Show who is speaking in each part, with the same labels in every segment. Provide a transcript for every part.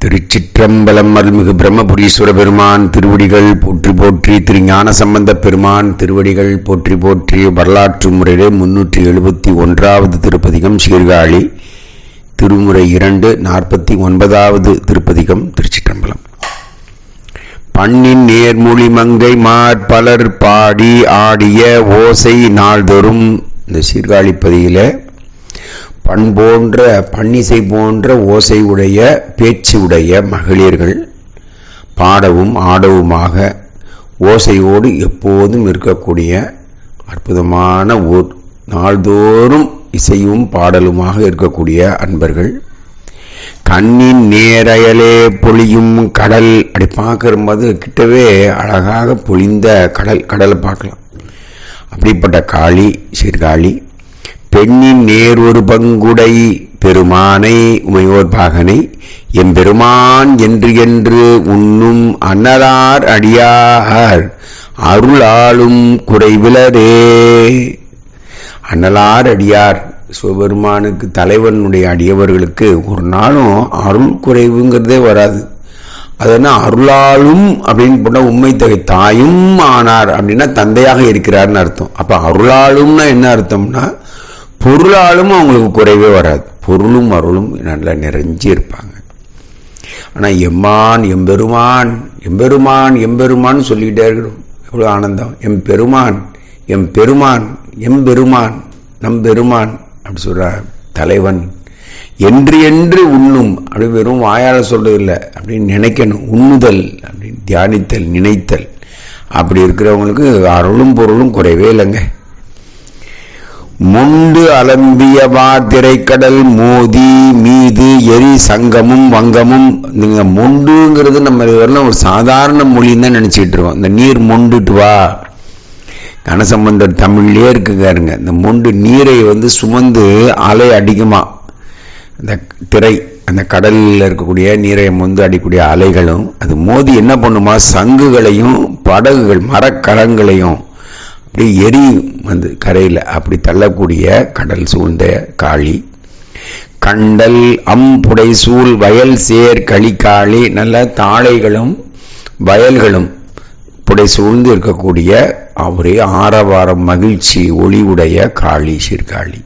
Speaker 1: திருச்சிற்றம்பலம் அருள்மிகு பிரம்மபுரீஸ்வர பெருமான் திருவடிகள் போற்றி போற்றி திரு ஞான சம்பந்த பெருமான் திருவடிகள் போற்றி போற்றி வரலாற்று முறையிலே முன்னூற்றி எழுபத்தி ஒன்றாவது திருப்பதிகம் சீர்காழி திருமுறை இரண்டு நாற்பத்தி ஒன்பதாவது திருப்பதிகம் திருச்சிற்றம்பலம். பண்ணின் நேர்மொழி மங்கை மார் பலர் பாடி ஆடிய ஓசை நாள்தோறும் இந்த சீர்காழி பதியில பண் போன்ற பன்னிசை போன்ற ஓசை உடைய பேச்சு உடைய மகளிர்கள் பாடவும் ஆடவுமாக ஓசையோடு எப்போதும் இருக்கக்கூடிய அற்புதமான ஊர். நாள்தோறும் இசையும் பாடலுமாக இருக்கக்கூடிய அன்பர்கள். கண்ணின் நேரயலே பொழியும் கடல். அப்படி பார்க்கும்போது கிட்டவே அழகாக பொழிந்த கடல் கடலை பார்க்கலாம். அப்படிப்பட்ட காளி சீர்காழி பெண்ணின் நேர் ஒரு பங்குடை பெருமானை உமையோர் பாகனை எம்பெருமான் என்று என்று உண்ணும் அன்னலார் அடியார் அருளாளும் குறைவிலரே அன்னலார் அடியார் சிவபெருமானுக்கு தலைவனுடைய அடியவர்களுக்கு ஒரு நாளும் அருள் குறைவுங்கிறதே வராது. அதனா அருளாலும் அப்படின்னு போனால் உண்மை தொகை தாயும் ஆனார் அப்படின்னா தந்தையாக இருக்கிறார்னு அர்த்தம். அப்போ அருளாலும்னா என்ன அர்த்தம்னா பொருளாலும் அவங்களுக்கு குறைவே வராது. பொருளும் அருளும் நல்லா நிறைஞ்சு இருப்பாங்க. ஆனால் எம்மான் எம்பெருமான் எம்பெருமான் எம்பெருமான் சொல்லிக்கிட்டே இருக்கணும். எவ்வளோ ஆனந்தம். எம் பெருமான் எம் பெருமான் எம்பெருமான் நம் பெருமான் அப்படி சொல்கிற தலைவன். என்று என்று உண்ணும். அப்படி வெறும் வாயால் சொல்றதில்லை. அப்படின்னு நினைக்கணும். உண்ணுதல் அப்படின்னு தியானித்தல் நினைத்தல். அப்படி இருக்கிறவங்களுக்கு அருளும் பொருளும் குறைவே இல்லைங்க. முண்டு அலம்பிய திரைக்கடல் மோதி மீது எரி சங்கமும் வங்கமும். நீங்க முண்டுங்கிறது நம்ம இதுவரெல்லாம் ஒரு சாதாரண மொழின்னு தான் நினச்சிக்கிட்டு இருக்கோம். இந்த நீர் முண்டுட்டு வா. கனசம்பந்தர் தமிழ்லேயே இருக்குங்காருங்க இந்த முண்டு நீரை வந்து சுமந்து அலை அடிக்குமா? இந்த திரை அந்த கடலில் இருக்கக்கூடிய நீரை மொந்து அடிக்கக்கூடிய அலைகளும் அது மோதி என்ன பண்ணுமா? சங்குகளையும் படகுகள் மரக்கலங்களையும் அப்படி எரி வந்து கரையில் அப்படி தள்ளக்கூடிய கடல் சூழ்ந்த காளி. கண்டல் அம்புடை சூழ் வயல் சேர் களிக்காளி நல்ல தாளைகளும் வயல்களும் புடை சூழ்ந்து இருக்கக்கூடிய ஒரே ஆரவாரம் மகிழ்ச்சி ஒளிவுடைய காளி சீர்காழி.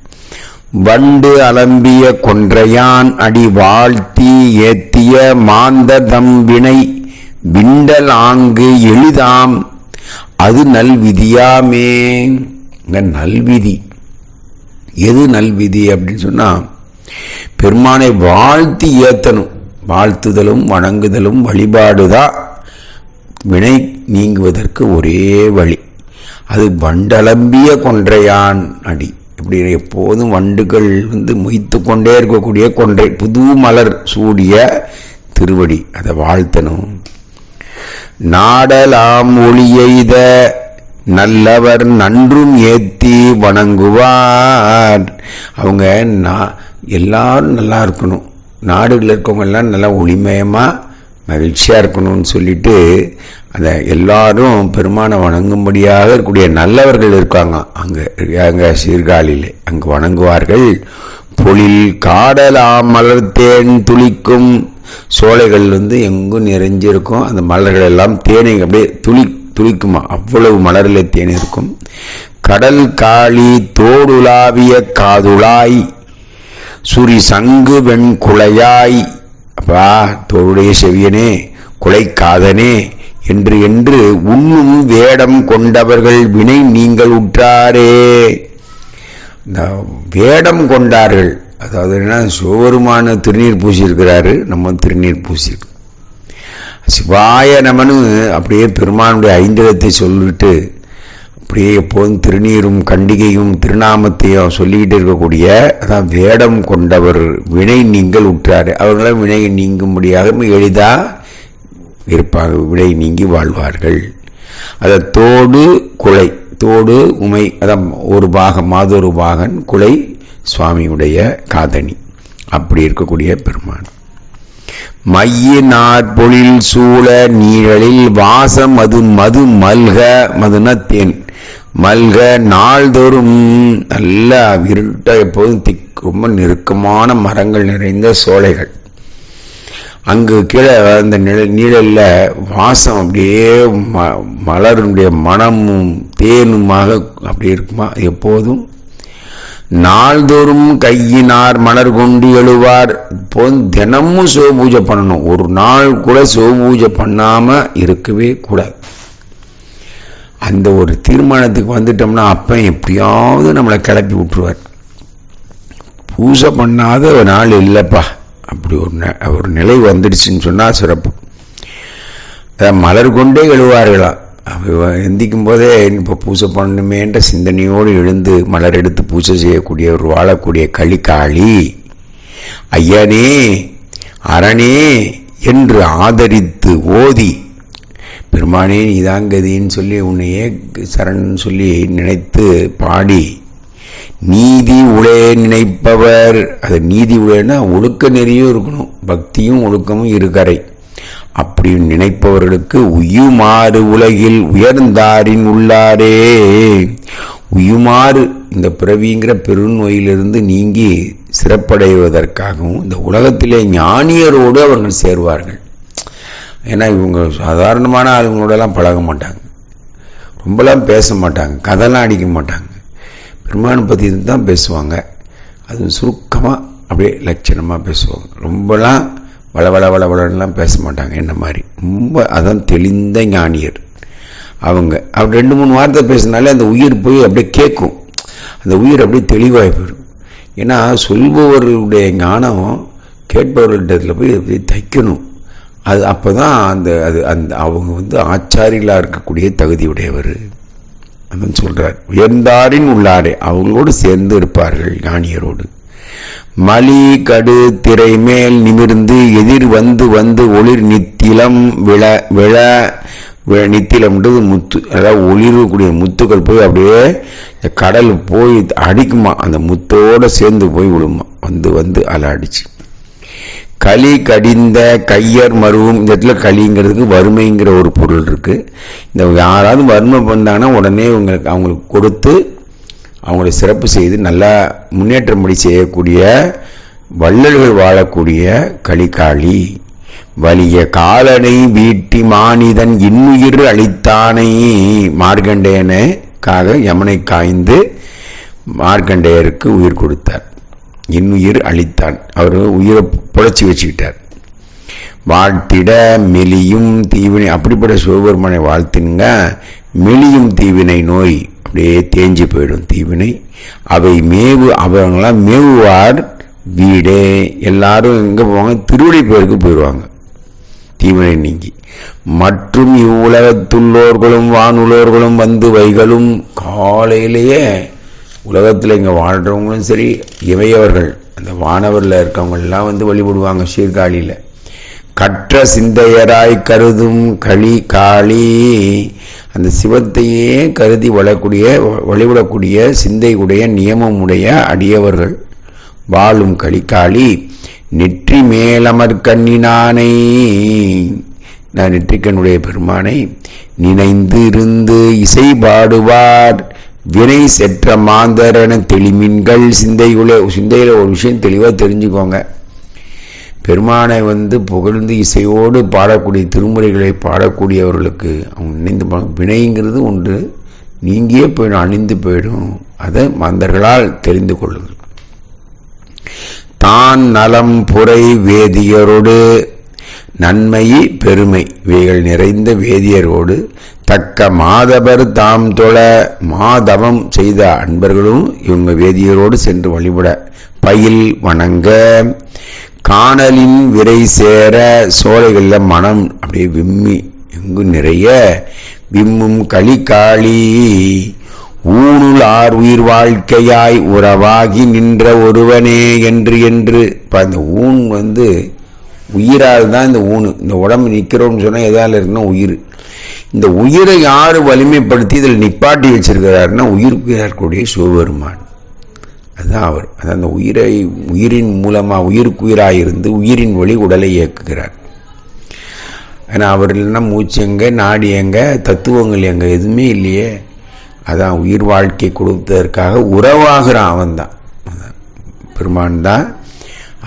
Speaker 1: வண்டு அலம்பிய கொன்றையான் அடி வாழ்த்தி ஏத்திய மாந்ததம் வினை விண்டல் ஆங்கு எளிதாம் அது நல்விதியாமே நல்விதி. எது நல்விதி அப்படின்னு சொன்னா பெருமானை வாழ்த்தி ஏத்தணும். வாழ்த்துதலும் வணங்குதலும் வழிபாடுதான் வினை நீங்குவதற்கு ஒரே வழி. அது வண்டலம்பிய கொன்றையான் அடி. இப்படி எப்போதும் வண்டுகள் வந்து மொய்த்து கொண்டே இருக்கக்கூடிய கொன்றை புது மலர் சூடிய திருவடி. அதை வாழ்த்தணும். நாடலாம் ஒளியெய்த நல்லவர் நன்றும் ஏத்தி வணங்குவார். அவங்க எல்லாரும் நல்லா இருக்கணும். நாடுகளில் இருக்கவங்க எல்லாம் நல்லா ஒளிமயமா மகிழ்ச்சியா இருக்கணும்னு சொல்லிட்டு அந்த எல்லாரும் பெருமானை வணங்கும்படியாக இருக்கக்கூடிய நல்லவர்கள் இருக்காங்க. அங்க அங்க சீர்காழியில அங்கு வணங்குவார்கள். பொழில் காடலாம் மலர்த்தேன் துளிக்கும். சோலைகள் வந்து எங்கும் நிறைஞ்சிருக்கும் அந்த மலர்கள் எல்லாம் தேனை அப்படியே துளி துளிக்குமா? அவ்வளவு மலரில் தேன் இருக்கும். கடல் காளி தோடுலாவிய காதுளாய். சுரி சங்கு வெண் குலையாய் அப்பா தோளுடைய செவியனே குலைக்காதனே என்று என்று உண்ணும் வேடம் கொண்டவர்கள் வினை நீங்கள் உற்றாரே. இந்த வேடம் கொண்டார்கள். அதாவது என்ன சிவபெருமான திருநீர் பூசியிருக்கிறாரு நம்ம திருநீர் பூசி சிவாய நமனு அப்படியே பெருமானுடைய ஐந்திரத்தை சொல்லிட்டு அப்படியே எப்போதும் திருநீரும் கண்டிகையும் திருநாமத்தையும் சொல்லிக்கிட்டு இருக்கக்கூடிய அதான் வேடம் கொண்டவர் வினை நீங்கள் உற்றாரு. அவர்களால் வினை நீங்கும்படியாக எளிதாக இருப்பாங்க வினை நீங்கி வாழ்வார்கள். அதை தோடு குலை. தோடு உமை அதான் ஒரு பாகம் மாதொரு பாகன் குலை சுவாமியுடைய காதணி. அப்படி இருக்கக்கூடிய பெருமான். மையினார் பொழில் சூழ நீழலில் வாசம் அது மது மல்க மதுன தேன். மல்க நாள்தோறும் நல்ல இருட்ட எப்போதும் திக் ரொம்ப நெருக்கமான மரங்கள் நிறைந்த சோலைகள். அங்கு கீழே அந்த நிழல் நீழலில் வாசம் அப்படியே ம மலருடைய மனமும் தேனுமாக அப்படி இருக்குமா? எப்போதும். நாள்தோறும் கையினார் மலர் கொண்டு எழுவார். இப்போ தினமும் சிவபூஜை பண்ணணும். ஒரு நாள் கூட சிவபூஜை பண்ணாம இருக்கவே கூடாது. அந்த ஒரு தீர்மானத்துக்கு வந்துட்டோம்னா அப்ப எப்படியாவது நம்மளை கிளப்பி விட்டுருவார். பூஜை பண்ணாத ஒரு நாள் இல்லைப்பா. அப்படி ஒரு ஒரு நிலை வந்துடுச்சுன்னு சொன்னால் சிறப்பு. மலர் கொண்டே எழுவார்களாம் எந்திக்கும் போதே இப்போ பூஜை பண்ணணுமேன்ற சிந்தனையோடு எழுந்து மலர் எடுத்து பூஜை செய்யக்கூடிய ஒரு வாழக்கூடிய களிக்காளி ஐயனே அரணே என்று ஆதரித்து ஓதி பெருமானே நீதாங்கதின்னு சொல்லி உன்னையே சரண் சொல்லி நினைத்து பாடி நீதி உளே நினைப்பவர். அது நீதி உளேன்னா ஒழுக்க நெறியும் இருக்கணும். பக்தியும் ஒழுக்கமும் இருக்கறை அப்படி நினைப்பவர்களுக்கு உயுமாறு உலகில் உயர்ந்தாரின் உள்ளாரே. உயுமாறு இந்த பிறவிங்கிற பெருநோயிலிருந்து நீங்கி சிறப்படைவதற்காகவும் இந்த உலகத்திலே ஞானியரோடு அவர்கள் சேருவார்கள். ஏன்னா இவங்க சாதாரணமான ஆளுங்களோடலாம் பழக மாட்டாங்க. ரொம்பலாம் பேச மாட்டாங்க. கதைலாம் அடிக்க மாட்டாங்க. பெருமானை பற்றி தான் பேசுவாங்க. அது சுருக்கமாக அப்படியே லட்சணமாக பேசுவாங்க. ரொம்பலாம் வள வள பேச மாட்டாங்க என்ன மாதிரி. ரொம்ப அதான் தெளிந்த ஞானியர். அவங்க அவர் ரெண்டு மூணு வார்த்தை பேசினாலே அந்த உயிர் போய் அப்படியே கேட்கும். அந்த உயிர் அப்படியே தெளிவாகி போயிடும். ஏன்னா சொல்பவர்களுடைய ஞானம் கேட்பவர்களிடத்தில் போய் அப்படியே தைக்கணும். அது அப்போ தான் அந்த அது அந்த அவங்க வந்து ஆச்சாரியலாக இருக்கக்கூடிய தகுதியுடையவர். அப்படின்னு சொல்கிறார் உயர்ந்தாரின் உள்ளாரே அவங்களோடு சேர்ந்து இருப்பார்கள் ஞானியரோடு. மலி கடு திரை மேல் நிமிர்ந்து எதிர் வந்து வந்து ஒளிர் நித்திலம் விழ விழ நித்திலம்ன்றது முத்து அதாவது ஒளிரக்கூடிய முத்துக்கள் போய் அப்படியே கடல் போய் அடிக்குமா அந்த முத்தோடு சேர்ந்து போய் விழுமா வந்து வந்து அலை அடிச்சு. களி கடிந்த கையர் மருவும் இந்த இடத்துல களிங்கிறதுக்கு வறுமைங்கிற ஒரு பொருள் இருக்குது இந்த யாராவது வறுமை பண்ணாங்கன்னா உடனே உங்களுக்கு அவங்களுக்கு கொடுத்து அவங்களை சிறப்பு செய்து நல்லா முன்னேற்றம்படி செய்யக்கூடிய வள்ளல்கள் வாழக்கூடிய கலிகாளி வலிய காலனை வீட்டி மானிதன் இன்னுயிர் அளித்தானை. மார்கண்டேயனுக்காக யமனை காய்ந்து மார்க்கண்டேயருக்கு உயிர் கொடுத்தார். இன்னுயிர் அளித்தான். அவர் உயிரை புழைச்சி வச்சுக்கிட்டார். வாழ்த்திட மெலியும் தீவினை அப்படிப்பட்ட சிவபெருமனை வாழ்த்துங்க மெலியும் தீவினை நோய் அப்படியே தேஞ்சு போயிடும் தீவினை. அவை மேவு அவங்களாம் மேவுவார் வீடே. எல்லாரும் எங்கே போவாங்க? திருவடி பேருக்கு போயிடுவாங்க தீவினை நீங்கி. மற்றும் இவ்வுலகத்துள்ளோர்களும் வானுள்ளோர்களும் வந்து வைகளும் காலையிலேயே உலகத்தில் இங்கே வாழ்கிறவங்களும் சரி இவையவர்கள். அந்த வானவரில் இருக்கவங்கெல்லாம் வந்து வழிபடுவாங்க சீர்காழியில். கற்ற சிந்தையராய் கருதும் களி காளி. அந்த சிவத்தையே கருதி வளக்கூடிய வழிபடக்கூடிய சிந்தையுடைய நியமமுடைய அடியவர்கள் வாழும் களிக்காளி நெற்றி மேலமர் கண்ணினானை நான் நெற்றிக்கண்ணுடைய பெருமானை நினைந்து இருந்து இசை பாடுவார். வினை செற்ற மாந்தரன தெளிமின்கள் சிந்தையுள்ள சிந்தையில் ஒரு விஷயம் தெளிவாக தெரிஞ்சுக்கோங்க. பெருமானை வந்து புகழ்ந்து இசையோடு பாடக்கூடிய திருமுறைகளை பாடக்கூடியவர்களுக்கு அவங்க நினைந்து வினைங்கிறது ஒன்று நீங்கியே போயிடும் அணிந்து போயிடும். அதை மந்தர்களால் தெரிந்து கொள்ளுங்கள். தான் நலம் புரை வேதியரோடு நன்மை பெருமை. இவைகள் நிறைந்த வேதியரோடு தக்க மாதவர் தாம் தொழ மாதவம் செய்த அன்பர்களும் இவங்க வேதியரோடு சென்று வழிபட பயில் வணங்க காணலின் விரை சேர சோலைகளில் மனம் அப்படியே விம்மி எங்கும் நிறைய? விம்மும் களிக்காளி ஊனுள் ஆர் உயிர் வாழ்க்கையாய் உறவாகி நின்ற ஒருவனே என்று என்று. இப்போ அந்த ஊன் வந்து உயிரால் தான் இந்த ஊனு. இந்த உடம்பு நிற்கிறோம்னு சொன்னால் எதால் இருக்குன்னா உயிர். இந்த உயிரை யார் வலிமைப்படுத்தி இதில் நிப்பாட்டி வச்சிருக்கிறாருன்னா உயிருக்கு இருக்கக்கூடிய சிவபெருமான். அதுதான் அவர் அது அந்த உயிரை உயிரின் மூலமாக உயிருக்குயிராக இருந்து உயிரின் வழி உடலை இயக்குகிறார். ஏன்னா அவர் இல்லைன்னா மூச்சு எங்க நாடி எங்க தத்துவங்கள் எங்க எதுவுமே இல்லையே. அதான் உயிர் வாழ்க்கை கொடுத்ததற்காக உறவாகிறான் அவன் தான் பெருமான் தான்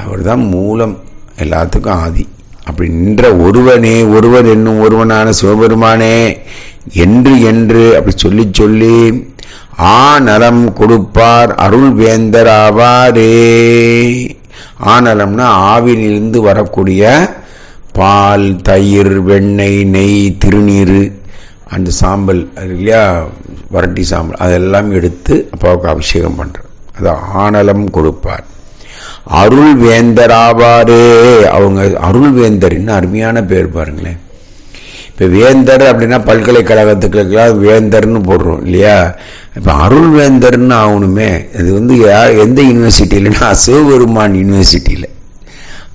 Speaker 1: அவர் தான் மூலம் எல்லாத்துக்கும் ஆதி. அப்படி நின்ற ஒருவனே ஒருவன் என்னும் ஒருவனான சிவபெருமானே என்று என்று அப்படி சொல்லி சொல்லி ஆ நலம் கொடுப்பார் அருள் வேந்தராவாரே ஆனலம்னா ஆவிலிருந்து வரக்கூடிய பால் தயிர் வெண்ணெய் நெய் திருநீர் அந்த சாம்பல் இல்லையா வரட்டி சாம்பல் அதெல்லாம் எடுத்து அப்பாவுக்கு அபிஷேகம் பண்ணுறேன் அது ஆனலம் கொடுப்பார். அருள் வேந்தராவாரே அவங்க அருள் இன்னும் அருமையான பேர் பாருங்களேன். இப்போ வேந்தர் அப்படின்னா பல்கலைக்கழகத்துக்கெல்லாம் வேந்தர்னு போடுறோம் இல்லையா? இப்போ அருள் வேந்தர்னு ஆகணுமே. அது வந்து எந்த யூனிவர்சிட்டியிலன்னா சிவபெருமான் யூனிவர்சிட்டியில்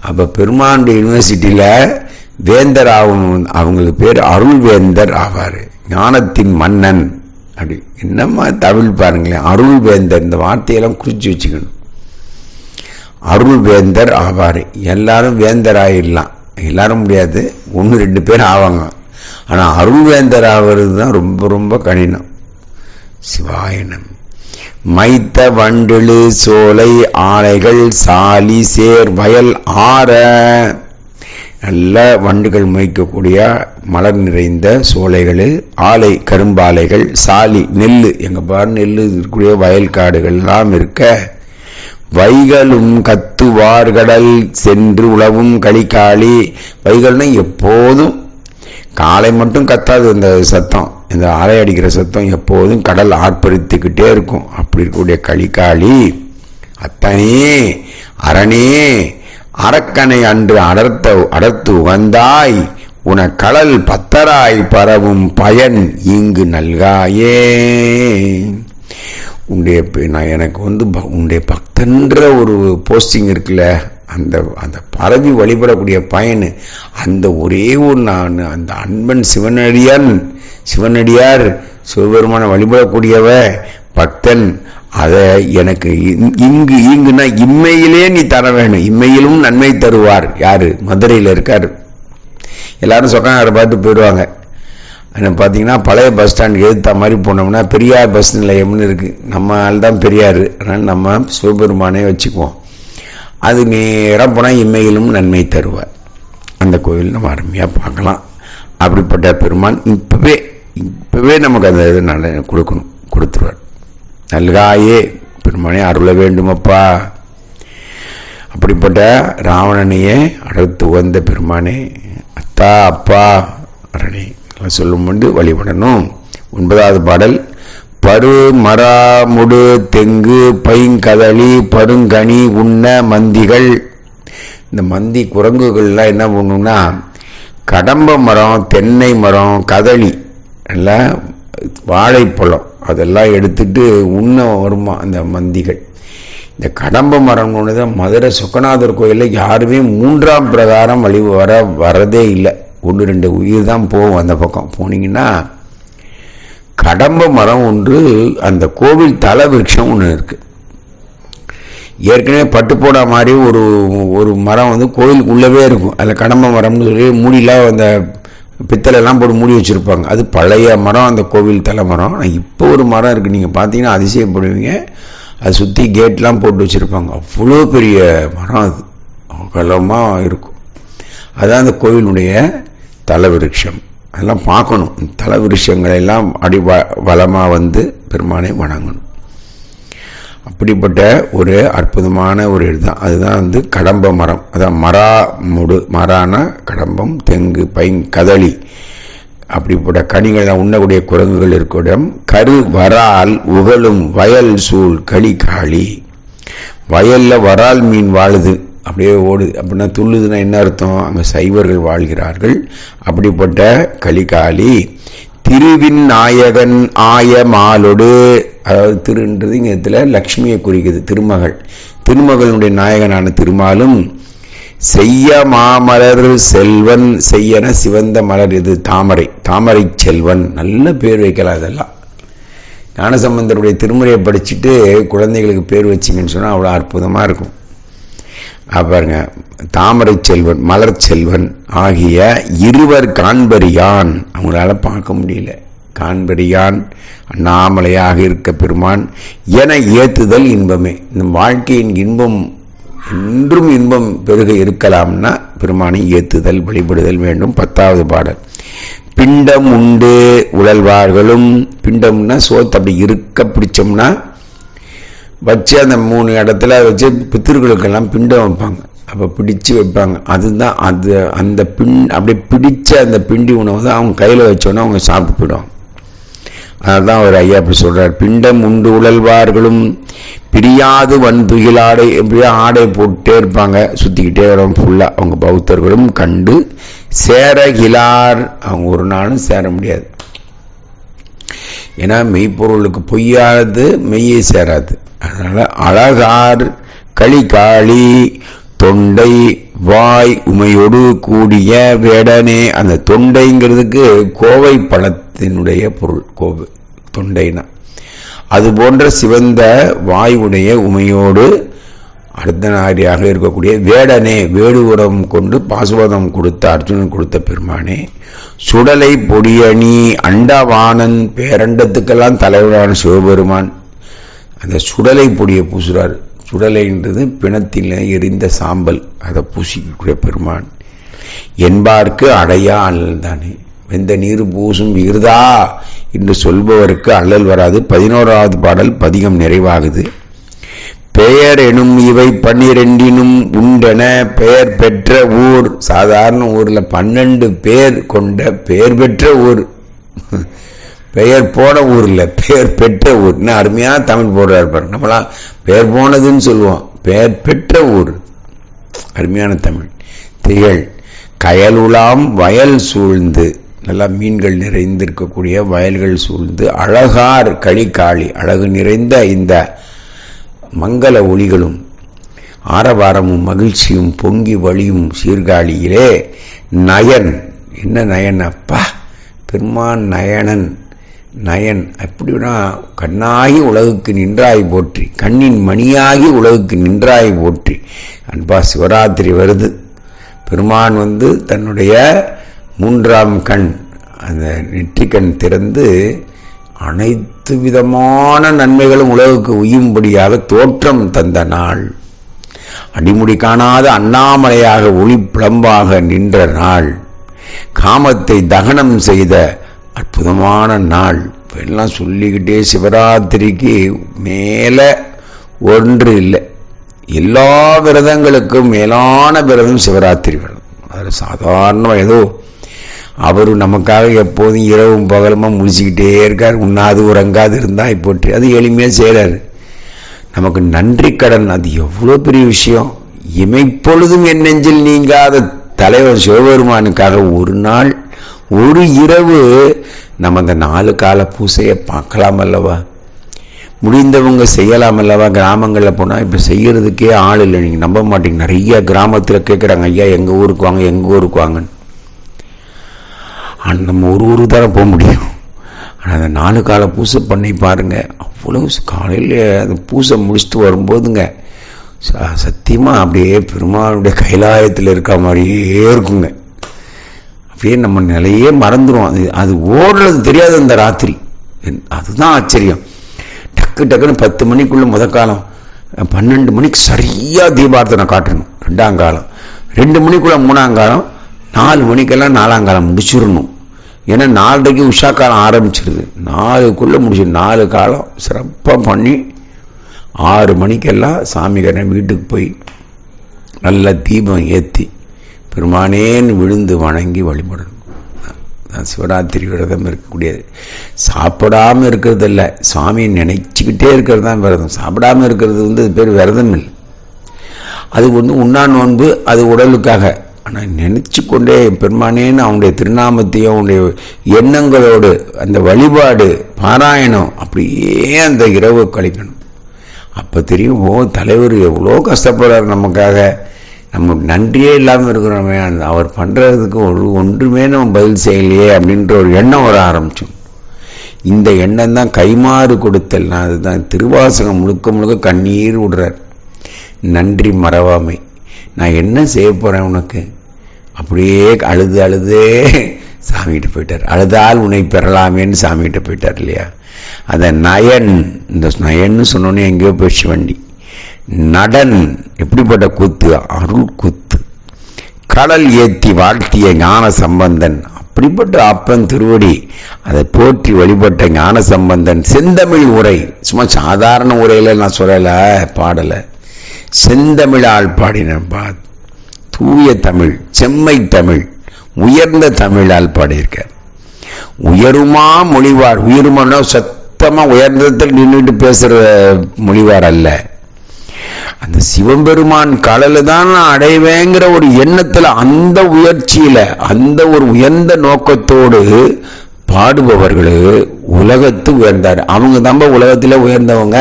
Speaker 1: அப்போ பெருமாண்டு யூனிவர்சிட்டியில் வேந்தர் ஆகணும். அவங்களுக்கு பேர் அருள் வேந்தர் ஆவார். ஞானத்தின் மன்னன். அப்படி. என்னம்மா தமிழ் பாருங்களேன் அருள் வேந்தர். இந்த வார்த்தையெல்லாம் குறித்து வச்சுக்கணும். அருள் வேந்தர் ஆவார். எல்லாரும் வேந்தர் ஆகிடலாம் எல்லாரும் முடியாது. ஒன்று ரெண்டு பேர் ஆவாங்க. ஆனால் அருள்வேந்தர் ஆகிறது தான் ரொம்ப ரொம்ப கடினம். சிவாயனம். மைத்த வண்டிழு சோலை ஆலைகள் சாலி சேர் வயல் ஆற. நல்ல வண்டுகள் மொய்க்கக்கூடிய மலர் நிறைந்த சோலைகள் ஆலை கரும்பாலைகள் சாலி நெல் எங்க பாரு நெல் இருக்கக்கூடிய வயல் காடுகள் எல்லாம் இருக்க. வைகளும் கத்துவார்கடல் சென்று உழவும் களிக்காளி. வைகள்னா எப்போதும் காலை மட்டும் கத்தாது இந்த சத்தம். இந்த அலை அடிக்கிற சத்தம் எப்போதும் கடல் ஆர்ப்பரித்துக்கிட்டே இருக்கும். அப்படி இருக்கக்கூடிய களிக்காளி அத்தனே அரணே அரக்கனை அன்று அடர்த்த அடர்த்து உகந்தாய் உன கடல் பத்தராய் பரவும் பயன் இங்கு நல்காயே. உன்னுடைய நான் எனக்கு வந்து உன்னுடைய பக்தன்ற ஒரு போஸ்டிங் இருக்குல்ல அந்த அந்த பரவி வழிபடக்கூடிய பயன் அந்த ஒரே ஒரு நான் அந்த அன்பன் சிவனடியான் சிவனடியார் சிவபெருமான வழிபடக்கூடியவ பக்தன் அதை எனக்கு இங்கு இங்குனா இம்மையிலே நீ தர வேணும். இம்மையிலும் நன்மை தருவார். யாரு? மதுரையில் இருக்கார். எல்லாரும் சொக்காரை பார்த்து போயிடுவாங்க. ஆனால் பார்த்தீங்கன்னா பழைய பஸ் ஸ்டாண்டுக்கு எதிர்த்த மாதிரி போனோம்னா பெரியார் பஸ் நிலையம்னு இருக்குது நம்ம ஆள் தான் பெரியார். அதனால் நம்ம சிவபெருமானே வச்சுக்குவோம். அது நேராக போனால் இம்மையிலும் நன்மை தருவார். அந்த கோயில் நம்ம அருமையாக பார்க்கலாம். அப்படிப்பட்ட பெருமான் இப்போவே இப்போவே நமக்கு அந்த இது நல்ல கொடுக்கணும் கொடுத்துருவார். நல்காயே பெருமானே அருள வேண்டுமப்பா. அப்படிப்பட்ட ராவணனையே அடுத்து உகந்த பெருமானே அத்தா அப்பா அரணே சொல்லும் பொழுது வழிபடணும். ஒன்பதாவது பாடல் பரு மரா முடு தெங்கு பைங்கதளி பருங்கனி உண்ண மந்திகள். இந்த மந்தி குரங்குகள்லாம் என்ன பண்ணுன்னா கடம்ப மரம் தென்னை மரம் கதளி எல்லாம் வாழைப்பழம் அதெல்லாம் எடுத்துட்டு உண்ண வருமா அந்த மந்திகள். இந்த கடம்ப மரம்னு தான் மதுரை சுக்கநாதர் கோயிலில் யாருமே மூன்றாம் பிரகாரம் வழி வர வரதே இல்லை. ஒன்று ரெண்டு உயிர் தான் போகும் அந்த பக்கம். போனீங்கன்னா கடம்ப மரம் ஒன்று அந்த கோவில் தலை விருட்சம் ஒன்று இருக்குது ஏற்கனவே பட்டு போடா மாதிரி ஒரு ஒரு மரம் வந்து கோயிலுக்கு உள்ளவே இருக்கும். அதில் கடம்ப மரம்னு சொல்லி மூடிலாம் அந்த பித்தளைலாம் போட்டு மூடி வச்சுருப்பாங்க. அது பழைய மரம் அந்த கோவில் தலை மரம். ஆனால் இப்போ ஒரு மரம் இருக்குது நீங்கள் பார்த்தீங்கன்னா அதிசயப்படுவீங்க. அது சுற்றி கேட்லாம் போட்டு வச்சுருப்பாங்க. அவ்வளோ பெரிய மரம் அது. அகலமாக இருக்கும். அதுதான் அந்த கோவிலுடைய தலவிருஷம் அதெல்லாம் பார்க்கணும். தலவிருஷங்களை விஷயங்களெல்லாம் அடி வளமாக வந்து பெருமானை வணங்கணும். அப்படிப்பட்ட ஒரு அற்புதமான ஒரு இதுதான் அதுதான் வந்து கடம்ப மரம். அதான் மரா முடு மரான கடம்பம் தெங்கு பைங் கதளி. அப்படிப்பட்ட கனிகள் உண்ணக்கூடிய குரங்குகள் இருக்கிடம் கரு வரால் உகழும் வயல் சூழ் களி காளி வயலில் வரால் மீன் வாழுது. அப்படியே ஓடுது அப்படின்னா துள்ளுதுன்னா என்ன அர்த்தம்? அங்கே சைவர்கள் வாழ்கிறார்கள். அப்படிப்பட்ட கலிகாலி திருவின் நாயகன் ஆய மாலோடு. அதாவது திருன்றது இங்க இதில் லக்ஷ்மியை குறிக்குது திருமகள். திருமகளுடைய நாயகனான திருமாலும் செய்ய மாமலர் செல்வன் செய்யன சிவந்த மலர் இது தாமரை. தாமரை செல்வன். நல்ல பேர் வைக்கலாம் அதெல்லாம் ஞானசம்பந்தருடைய திருமுறையை படிச்சுட்டு குழந்தைகளுக்கு பேர் வச்சிங்கன்னு சொன்னால் அவ்வளோ அற்புதமாக இருக்கும். பாருங்க. தாமரை செல்வன் மலர் செல்வன் ஆகிய இருவர் காண்பரியான். அவங்களால பார்க்க முடியல. காண்பரியான் அண்ணாமலையாக இருக்க பெருமான் என ஏத்துதல் இன்பமே. இந்த வாழ்க்கையின் இன்பம் என்றும் இன்பம் பெருக இருக்கலாம்னா பெருமானை ஏத்துதல் வழிபடுதல் வேண்டும். பத்தாவது பாடல். பிண்டம் உண்டு உழல்வார்களும் பிண்டம்னா சோத்து அப்படி இருக்க பிடிச்சோம்னா வச்சு அந்த மூணு இடத்துல வச்சு பித்திருக்களுக்கெல்லாம் பிண்டம் வைப்பாங்க. அப்போ பிடிச்சு வைப்பாங்க. அதுதான் அது அந்த பின் அப்படியே பிடிச்ச அந்த பிண்டி உணவு தான் அவங்க கையில் வச்சோன்னே அவங்க சாப்பிட்டு போயிடுவாங்க அதுதான் ஒரு ஐயா அப்படி சொல்கிறார் பிண்டம் உண்டு உழல்வார்களும் பிரியாது வன் ஆடை எப்படியோ ஆடை போட்டுட்டே இருப்பாங்க. சுற்றிக்கிட்டே வரும் ஃபுல்லாக அவங்க பௌத்தர்களும் கண்டு சேரகிலார். அவங்க ஒரு நாளும் சேர முடியாது. ஏன்னா மெய்ப்பொருளுக்கு பொய்யானது மெய்யை சேராது. அதனால அழகார் களிகாளி தொண்டை வாய் உமையோடு கூடிய வேடனே அந்த தொண்டைங்கிறதுக்கு கோவை பழத்தினுடைய பொருள் கோவை தொண்டைனா. அது போன்ற சிவந்த வாயுடைய உமையோடு அர்த்தநாரியாக இருக்கக்கூடிய வேடனே வேடுகுடம் கொண்டு பாசுவதம் கொடுத்த அர்ஜுனன் கொடுத்த பெருமானே சுடலை பொடியணி அண்டவானன் பேரண்டத்துக்கெல்லாம் தலைவரான சிவபெருமான். அந்த சுடலை பொடியை பூசுறாரு. சுடலைன்றது பிணத்தில் எரிந்த சாம்பல். அதை பூசிக்கக்கூடிய பெருமான். என்பார்க்கு அடையா அல்லல் தானே. வெந்த நீர் பூசும் விருதா என்று சொல்பவருக்கு அல்லல் வராது. பதினோராவது பாடல் பதிகம் நிறைவாகுது. பெயர் எனும் இவை பன்னிரெண்டினும் உண்டென பெயர் பெற்ற ஊர். சாதாரண ஊரில் பன்னெண்டு பேர் கொண்ட பெயர் பெற்ற ஊர். பெயர் போன ஊரில் பெயர் பெற்ற ஊர். இன்னும் அருமையாக தமிழ் போடுறாரு பாருங்க. நம்மளாம் பெயர் போனதுன்னு சொல்லுவோம். பெயர் பெற்ற ஊர். அருமையான தமிழ். திகழ். கயலுலாம் வயல் சூழ்ந்து. நல்லா மீன்கள் நிறைந்திருக்கக்கூடிய வயல்கள் சூழ்ந்து. அழகார் களிக்காளி அழகு நிறைந்த இந்த மங்கள ஒளிகளும் ஆரவாரமும் மகிழ்ச்சியும் பொங்கி வழியும் சீர்காழியிலே நயன். என்ன நயன் அப்பா? பெருமான் நயனன். நயன். அப்படின்னா கண்ணாகி உலகுக்கு நின்றாய் போற்றி. கண்ணின் மணியாகி உலகுக்கு நின்றாய் போற்றி. அன்பா சிவராத்திரி வருது. பெருமான் வந்து தன்னுடைய மூன்றாம் கண் அந்த நெற்றிக்கண் திறந்து அனைத்து விதமான நன்மைகளும் உலகுக்கு உயும்படியாக தோற்றம் தந்த நாள். அடிமுடி காணாத அண்ணாமலையாக ஒளி பிளம்பாக நின்ற நாள். காமத்தை தகனம் செய்த அற்புதமான நாள். எல்லாம் சொல்லிக்கிட்டே சிவராத்திரிக்கு மேல ஒன்று இல்லை. எல்லா விரதங்களுக்கும் மேலான விரதம் சிவராத்திரி விரதம். அதில் சாதாரணமாக ஏதோ அவர் நமக்காக எப்போதும் இரவும் பகலமாக முடிச்சுக்கிட்டே இருக்கார். உண்ணாது உறங்காது இருந்தால் போட்டு அது எளிமையாக செய்கிறார் நமக்கு நன்றி கடன் அது எவ்வளோ பெரிய விஷயம். இமைப்பொழுதும் என் நெஞ்சில் நீங்காத தலைவர் சிவபெருமானுக்காக ஒரு நாள் ஒரு இரவு நம்ம அந்த நாலு கால பூசையை பார்க்கலாம் அல்லவா? முடிந்தவங்க செய்யலாம் அல்லவா? கிராமங்களில் போனால் இப்போ செய்கிறதுக்கே ஆள் இல்லை. நீங்கள் நம்ப மாட்டீங்க. நிறைய கிராமத்தில் கேட்குறாங்க ஐயா எங்கள் ஊருக்கு வாங்க எங்கள் ஊருக்கு வாங்கன்னு. ஆனால் நம்ம ஒரு ஒரு தர போக முடியும். ஆனால் அந்த நாலு காலை பூசை பண்ணி பாருங்க. அவ்வளோ காலையில் அந்த பூசை முடிச்சுட்டு வரும்போதுங்க சத்தியமாக அப்படியே பெருமாளுடைய கைலாயத்தில் இருக்க மாதிரியே இருக்குங்க. அப்படியே நம்ம நிலையே மறந்துடும் அது அது ஓடுறது தெரியாது அந்த ராத்திரி. அதுதான் ஆச்சரியம். டக்கு டக்குன்னு பத்து மணிக்குள்ளே முத காலம் பன்னெண்டு மணிக்கு சரியாக தீபார்த்தனை காட்டணும் ரெண்டாம் காலம். ரெண்டு மணிக்குள்ளே மூணாம் காலம் நாலு மணிக்கெல்லாம் நாலாம் காலம் முடிச்சிடணும். ஏன்னா நாலரைக்கு உஷா காலம் ஆரம்பிச்சிருது. நாலுக்குள்ளே முடிச்சு நாலு காலம் சிறப்பாக பண்ணி ஆறு மணிக்கெல்லாம் சாமிக்காரன் வீட்டுக்கு போய் நல்ல தீபம் ஏற்றி பெருமானேன்னு விழுந்து வணங்கி வழிபடணும். சிவராத்திரி விரதம் இருக்கக்கூடியது. சாப்பிடாம இருக்கிறது இல்லை சுவாமியை நினைச்சிக்கிட்டே இருக்கிறது தான் விரதம். சாப்பிடாம இருக்கிறது வந்து அது பேர் விரதம் இல்லை. அது வந்து உண்ணா நோன்பு அது உடலுக்காக. ஆனால் நினச்சி கொண்டே பெருமானேன்னு அவனுடைய திருநாமத்தையும் அவனுடைய எண்ணங்களோடு அந்த வழிபாடு பாராயணம் அப்படியே அந்த இரவு கழிக்கணும். அப்போ தெரியும் ஓ தலைவர் எவ்வளோ கஷ்டப்படுறாரு நமக்காக. நம்ம நன்றியே இல்லாமல் இருக்கிறோமே அவர் பண்ணுறதுக்கு ஒரு ஒன்றுமே நம்ம பதில் செய்யலையே அப்படின்ற ஒரு எண்ணம் வர ஆரம்பிச்சோம் இந்த எண்ணம் தான் கைமாறு கொடுத்தல். நான் அதுதான் திருவாசகம் முழுக்க முழுக்க கண்ணீர் விடுறார். நன்றி மறவாமை. நான் என்ன செய்ய போகிறேன் உனக்கு? அப்படியே அழுது அழுதே சாமிகிட்ட போயிட்டார். அழுதால் உன்னை பெறலாமேன்னு சாமிகிட்ட போயிட்டார் இல்லையா? அந்த நயன் இந்த நயன்னு சொன்னோன்னே எங்கேயோ போயிடுச்சு வண்டி நடன் எப்படிப்பட்ட கூத்து? அருள் கூத்து. கடல் ஏத்தி வாழ்த்திய ஞான சம்பந்தன். அப்படிப்பட்ட அப்பன் திருவடி. அதை போற்றி வழிபட்ட ஞான சம்பந்தன். செந்தமிழ் உரை. சும்மா சாதாரண உரையில நான் சொல்லலை பாடலை. செந்தமிழால் பாடினேன் பா தூய தமிழ் செம்மை தமிழ் உயர்ந்த தமிழால் பாடியிருக்கார். உயருமா மொழிவார் உயருமானா சத்தமா உயர்ந்தத்தில் நின்றுட்டு பேசுற மொழிவார் அல்ல. அந்த சிவபெருமான் கடலை தான் நான் அடைவேங்கிற ஒரு எண்ணத்துல அந்த உயர்ச்சியில அந்த ஒரு உயர்ந்த நோக்கத்தோடு பாடுபவர்கள் உலகத்து உயர்ந்தார். அவங்க தான் உலகத்தில் உயர்ந்தவங்க.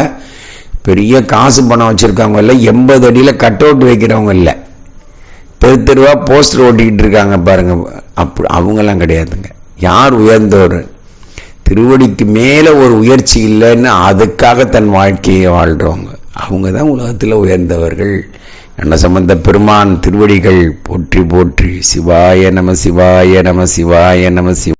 Speaker 1: பெரிய காசு பணம் வச்சிருக்கவங்க இல்லை எண்பது அடியில் கட் அவுட் வைக்கிறவங்க இல்லை. தெரு தெருவா போஸ்டர் ஓட்டிக்கிட்டு இருக்காங்க பாருங்க. அப்படி அவங்கெல்லாம் கிடையாதுங்க. யார் உயர்ந்தவர்? திருவடிக்கு மேலே ஒரு உயர்ச்சி இல்லைன்னு அதுக்காக தன் வாழ்க்கையை வாழ்கிறவங்க அவங்க தான் உலகத்தில் உயர்ந்தவர்கள். என்ன சம்பந்த பெருமான் திருவடிகள் போற்றி போற்றி சிவாய நம சிவாய நம சிவாய நம சிவ